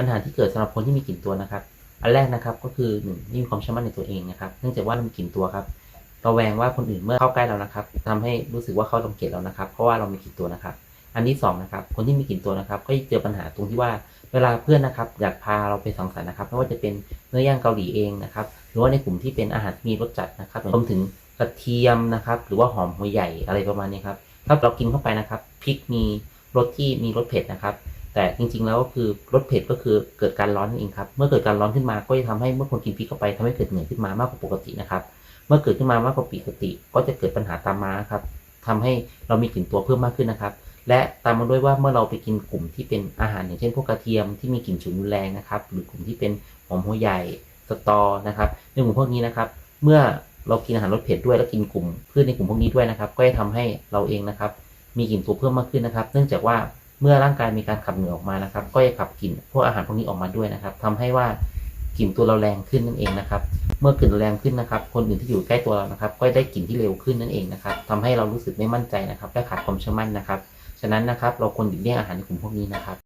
ปัญหาที่เกิดสำหรับคนที่มีกลิ่นตัวนะครับ อันแรกนะครับก็คือหนึ่งไม่มีความเชื่อมั่นในตัวเองนะครับเนื่องจากว่าเรามีกลิ่นตัวครับระแวงว่าคนอื่นเมื่อเข้าใกล้เรานะครับทำให้รู้สึกว่าเขารังเกียจเรานะครับ เพราะว่าเรามีกลิ่นตัวนะครับ อันที่สองนะครับคนที่มีกลิ่นตัวนะครับ ก็จะเจอปัญหาตรงที่ว่าเวลาเพื่อนนะครับอยากพาเราไปสังสรรค์นะครับไม่ว่าจะเป็นเนื้อย่างเกาหลีเองนะครับหรือว่าในกลุ่มที่เป็นอาหารที่มีรสจัดนะครับรวมถึงกระเทียมนะครับ หรือว่าหอมหัวใหญ่อะไรประมาณนี้ครับถ้าเรากินเข้าไปนะครับพริกมีรสที่มีรสเผ็ดนะครับ แต่จริงๆแล้วก็คือรสเผ็ดก็คือเกิดการร้อนนั่นเองครับ เมื่อเกิดการร้อนขึ้นมาก็จะทำให้เมื่อคนกินพริกเข้าไปทำให้เกิดเหนื่อยขึ้นมามากกว่าปกตินะครับ เมื่อเกิดขึ้นมามากกว่าปกติ ก็จะเกิดปัญหาตามมาครับทำให้เรามีกลิ่นตัวเพิ่มมากขึ้นนะครับ และตามมาด้วยว่าเมื่อเราไปกินกลุ่มที่เป็นอาหารอย่างเช่นพวกกระเทียมที่มีกลิ่นฉุนรุนแรงนะครับ หรือกลุ่มที่เป็นหอมหัวใหญ่สตอนะครับในกลุ่มพวกนี้นะครับ เมื่อเรากินอาหารรสเผ็ดด้วยแล้วกินกลุ่มพืชในกลุ่มพวกนี้ด้วยนะครับ ก็จะทำให้เราเองนะครับ มีกลิ่นตัวเพิ่มมากขึ้นนะครับ เนื่องจากว่า เมื่อร่างกายมีการขับเหงื่อออกมานะครับ ก็จะขับกลิ่นพวกอาหารพวกนี้ออกมาด้วยนะครับทำให้ว่ากลิ่นตัวเราแรงขึ้นนั่นเองนะครับ เมื่อกลิ่นแรงขึ้นนะครับ คนอื่นที่อยู่ใกล้ตัวเรานะครับ ก็ได้กลิ่นที่เร็วขึ้นนั่นเองนะครับทำให้เรารู้สึกไม่มั่นใจนะครับและขาดความเชื่อมั่นนะครับ ฉะนั้นนะครับ เราควรหลีกเลี่ยงอาหารในกลุ่มพวกนี้นะครับ